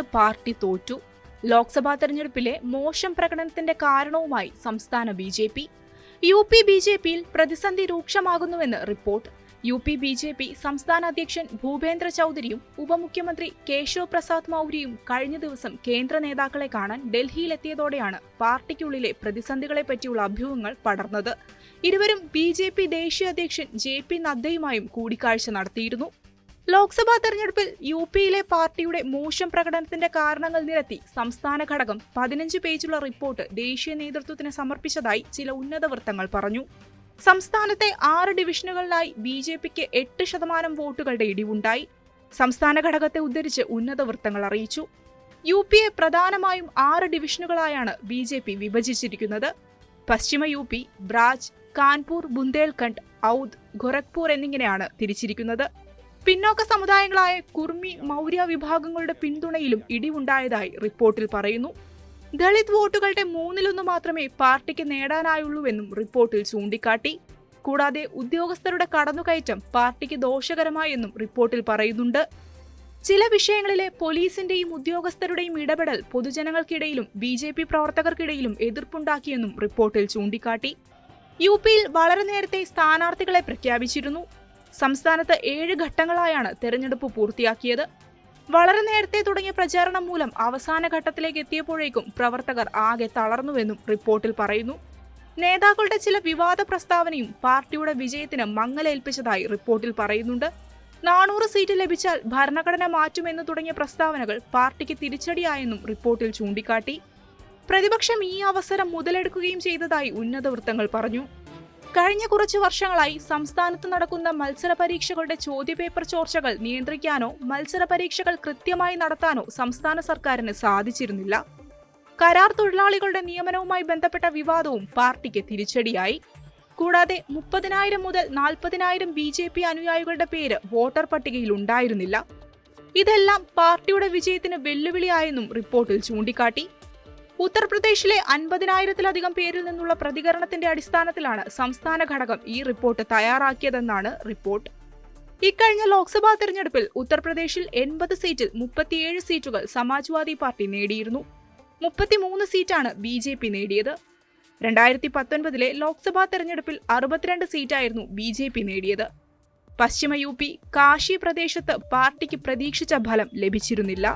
Party തോറ്റു. ലോക്സഭാ തെരഞ്ഞെടുപ്പിലെ മോശം പ്രകടനത്തിന്റെ കാരണവുമായി സംസ്ഥാന B J P. U P B J പിയിൽ പ്രതിസന്ധി രൂക്ഷമാകുന്നുവെന്ന് report. U P B J P സംസ്ഥാന അധ്യക്ഷൻ ഭൂപേന്ദ്ര ചൌധരിയും ഉപമുഖ്യമന്ത്രി കേശവ് പ്രസാദ് മൗര്യയും കഴിഞ്ഞ ദിവസം കേന്ദ്ര നേതാക്കളെ കാണാൻ ഡൽഹിയിലെത്തിയതോടെയാണ് പാർട്ടിക്കുള്ളിലെ പ്രതിസന്ധികളെ പറ്റിയുള്ള അഭ്യൂഹങ്ങൾ പടർന്നത്. ഇരുവരും ബി ജെ പി ദേശീയ അധ്യക്ഷൻ ജെ പി നദ്ദയുമായും കൂടിക്കാഴ്ച നടത്തിയിരുന്നു. ലോക്സഭാ തെരഞ്ഞെടുപ്പിൽ യു പിയിലെ പാർട്ടിയുടെ മോശം പ്രകടനത്തിന്റെ കാരണങ്ങൾ നിരത്തി സംസ്ഥാന ഘടകം പതിനഞ്ച് പേജുള്ള റിപ്പോർട്ട് ദേശീയ നേതൃത്വത്തിന് സമർപ്പിച്ചതായി ചില ഉന്നത വൃത്തങ്ങൾ പറഞ്ഞു. സംസ്ഥാനത്തെ ആറ് ഡിവിഷനുകളിലായി ബി ജെ പിക്ക് എട്ട് ശതമാനം വോട്ടുകളുടെ ഇടിവുണ്ടായി. സംസ്ഥാന ഘടകത്തെ ഉദ്ധരിച്ച് ഉന്നത വൃത്തങ്ങൾ അറിയിച്ചു. യു പിയെ പ്രധാനമായും ആറ് ഡിവിഷനുകളായാണ് ബി ജെ പി വിഭജിച്ചിരിക്കുന്നത്. പശ്ചിമ യു പി ബ്രാജ് കാൺപൂർ ബുന്ദേൽഖണ്ഡ് ഔദ് ഗോരഖ്പൂർ എന്നിങ്ങനെയാണ് തിരിച്ചിരിക്കുന്നത്. പിന്നോക്ക സമുദായങ്ങളായ കുർമി മൗര്യ വിഭാഗങ്ങളുടെ പിന്തുണയിലും ഇടിവുണ്ടായതായി റിപ്പോർട്ടിൽ പറയുന്നു. ദളിത് വോട്ടുകളുടെ മൂന്നിലൊന്ന് മാത്രമേ പാർട്ടിക്ക് നേടാനായുള്ളൂവെന്നും റിപ്പോർട്ടിൽ ചൂണ്ടിക്കാട്ടി. കൂടാതെ ഉദ്യോഗസ്ഥരുടെ കടന്നുകയറ്റം പാർട്ടിക്ക് ദോഷകരമായെന്നും റിപ്പോർട്ടിൽ പറയുന്നുണ്ട്. ചില വിഷയങ്ങളിലെ പോലീസിന്റെയും ഉദ്യോഗസ്ഥരുടെയും ഇടപെടൽ പൊതുജനങ്ങൾക്കിടയിലും ബി ജെ പി പ്രവർത്തകർക്കിടയിലും എതിർപ്പുണ്ടാക്കിയെന്നും റിപ്പോർട്ടിൽ ചൂണ്ടിക്കാട്ടി. യു പിയിൽ വളരെ നേരത്തെ സ്ഥാനാർത്ഥികളെ പ്രഖ്യാപിച്ചിരുന്നു. സംസ്ഥാനത്ത് ഏഴ് ഘട്ടങ്ങളായാണ് തെരഞ്ഞെടുപ്പ് പൂർത്തിയാക്കിയത്. വളരെ നേരത്തെ തുടങ്ങിയ പ്രചാരണം മൂലം അവസാന ഘട്ടത്തിലേക്ക് എത്തിയപ്പോഴേക്കും പ്രവർത്തകർ ആകെ തളർന്നുവെന്നും റിപ്പോർട്ടിൽ പറയുന്നു. നേതാക്കളുടെ ചില വിവാദ പ്രസ്താവനയും പാർട്ടിയുടെ വിജയത്തിന് മങ്ങലേൽപ്പിച്ചതായി റിപ്പോർട്ടിൽ പറയുന്നുണ്ട്. നാനൂറ് സീറ്റ് ലഭിച്ചാൽ ഭരണഘടന മാറ്റുമെന്ന് തുടങ്ങിയ പ്രസ്താവനകൾ പാർട്ടിക്ക് തിരിച്ചടിയായെന്നും റിപ്പോർട്ടിൽ ചൂണ്ടിക്കാട്ടി. പ്രതിപക്ഷം ഈ അവസരം മുതലെടുക്കുകയും ചെയ്തതായി ഉന്നത വൃത്തങ്ങൾ പറഞ്ഞു. കഴിഞ്ഞ കുറച്ചു വർഷങ്ങളായി സംസ്ഥാനത്ത് നടക്കുന്ന മത്സര പരീക്ഷകളുടെ ചോദ്യപേപ്പർ ചോർച്ചകൾ നിയന്ത്രിക്കാനോ മത്സര പരീക്ഷകൾ കൃത്യമായി നടത്താനോ സംസ്ഥാന സർക്കാരിന് സാധിച്ചിരുന്നില്ല. കരാർ തൊഴിലാളികളുടെ നിയമനവുമായി ബന്ധപ്പെട്ട വിവാദവും പാർട്ടിക്ക് തിരിച്ചടിയായി. കൂടാതെ മുപ്പതിനായിരം മുതൽ നാൽപ്പതിനായിരം ബി ജെ പി അനുയായികളുടെ പേര് വോട്ടർ പട്ടികയിൽ ഉണ്ടായിരുന്നില്ല. ഇതെല്ലാം പാർട്ടിയുടെ വിജയത്തിന് വെല്ലുവിളിയായെന്നും റിപ്പോർട്ടിൽ ചൂണ്ടിക്കാട്ടി. ഉത്തർപ്രദേശിലെ അൻപതിനായിരത്തിലധികം പേരിൽ നിന്നുള്ള പ്രതികരണത്തിന്റെ അടിസ്ഥാനത്തിലാണ് സംസ്ഥാന ഘടകം ഈ റിപ്പോർട്ട് തയ്യാറാക്കിയതെന്നാണ് റിപ്പോർട്ട്. ഇക്കഴിഞ്ഞ ലോക്സഭാ തെരഞ്ഞെടുപ്പിൽ ഉത്തർപ്രദേശിൽ എൺപത് സീറ്റിൽ മുപ്പത്തിയേഴ് സീറ്റുകൾ സമാജ്വാദി പാർട്ടി നേടിയിരുന്നു. മുപ്പത്തിമൂന്ന് സീറ്റാണ് ബി ജെ പി നേടിയത്. രണ്ടായിരത്തി പത്തൊൻപതിലെ ലോക്സഭാ തെരഞ്ഞെടുപ്പിൽ അറുപത്തിരണ്ട് സീറ്റായിരുന്നു ബി ജെ പി നേടിയത്. പശ്ചിമ യു പി കാശി പ്രദേശത്ത് പാർട്ടിക്ക് പ്രതീക്ഷിച്ച ഫലം ലഭിച്ചിരുന്നില്ല.